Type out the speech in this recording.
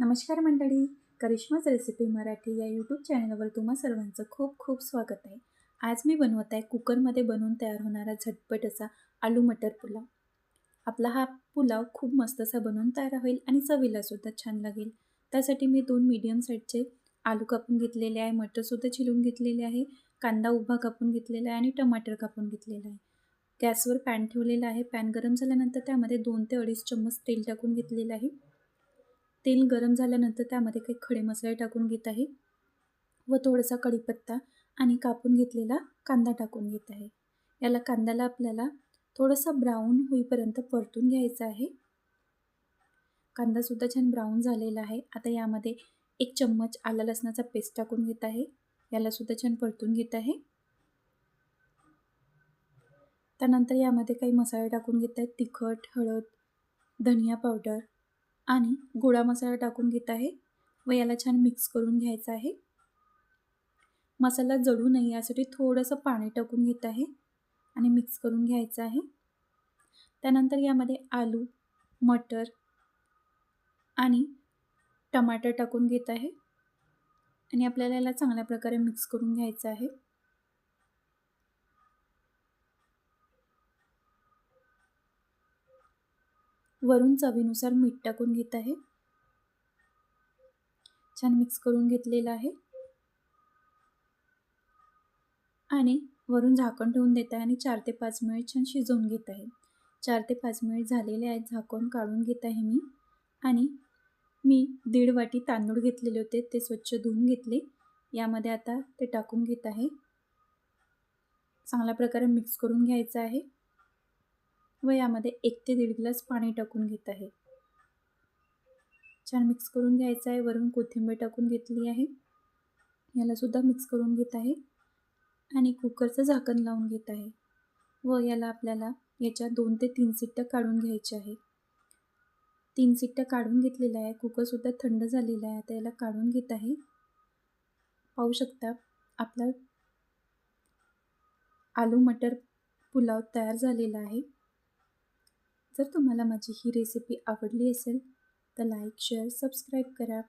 नमस्कार मंडळी करिश्माच रेसिपी मराठी या यूट्यूब चॅनलवर तुम्हा सर्वांचं खूप खूप स्वागत आहे. आज मी बनवत आहे कुकरमध्ये बनवून तयार होणारा झटपट असा आलू मटर पुलाव. आपला हा पुलाव खूप मस्त असा बनवून तयार होईल आणि चवीलासुद्धा छान लागेल. त्यासाठी मी दोन मीडियम साईजचे आलू कापून घेतलेले आहे मटरसुद्धा छिलून घेतलेले आहे कांदा उभा कापून घेतलेला आहे आणि टमाटर कापून घेतलेला आहे. गॅसवर पॅन ठेवलेला आहे पॅन गरम झाल्यानंतर त्यामध्ये दोन ते अडीच चम्मच तेल टाकून घेतलेलं आहे. तेल गरम झाल्यानंतर त्यामध्ये काही खडे मसाले टाकून घेत आहे व थोडासा कढीपत्ता आणि कापून घेतलेला कांदा टाकून घेत आहे. याला कांद्याला आपल्याला थोडंसं ब्राऊन होईपर्यंत परतून घ्यायचं आहे. कांदासुद्धा छान ब्राऊन झालेला आहे. आता यामध्ये एक चम्मच आला लसणाचा पेस्ट टाकून घेत आहे. यालासुद्धा छान परतून घेत आहे. त्यानंतर यामध्ये काही मसाले टाकून घेत आहेत तिखट हळद धनिया पावडर आणि गोडा मसाला टाकून घेत आहे व याला छान मिक्स करून घ्यायचं आहे. मसाला जळू नये यासाठी थोडंसं पाणी टाकून घेत आहे आणि मिक्स करून घ्यायचं आहे. त्यानंतर यामध्ये आलू मटर आणि टमाटर टाकून घेत आहे. आणि आपल्याला याला चांगल्या प्रकारे मिक्स करून घ्यायचं आहे. वरून चवीनुसार मीठ टाकून घेत आहे. छान मिक्स करून घेतलेलं आहे. आणि वरून झाकण ठेवून देत आहे आणि चार ते पाच मिनिट छान शिजवून घेत आहे. चार ते पाच मिनिट झालेले आहेत झाकण काढून घेत आहे मी. आणि मी दीड वाटी तांदूळ घेतलेले होते ते स्वच्छ धुवून घेतले. यामध्ये आता ते टाकून घेत आहे. चांगल्या प्रकारे मिक्स करून घ्यायचं आहे. व यामध्ये एक ते दीड ग्लास पाणी टाकून घेत आहे. छान मिक्स करून घ्यायचं आहे. वरून कोथिंबीर टाकून घेतली आहे. यालासुद्धा मिक्स करून घेत आहे. आणि कुकरचं झाकण लावून घेत आहे. व याला आपल्याला याच्या दोन ते तीन सिट्ट्या काढून घ्यायच्या आहे. तीन सिट्ट्या काढून घेतलेल्या आहे. कुकरसुद्धा थंड झालेला आहे. आता याला काढून घेत आहे. पाहू शकता आपला आलू मटर पुलाव तयार झालेला आहे. जर तुम्हाला माझी ही रेसिपी आवडली असेल तर लाईक शेअर सबस्क्राईब करा.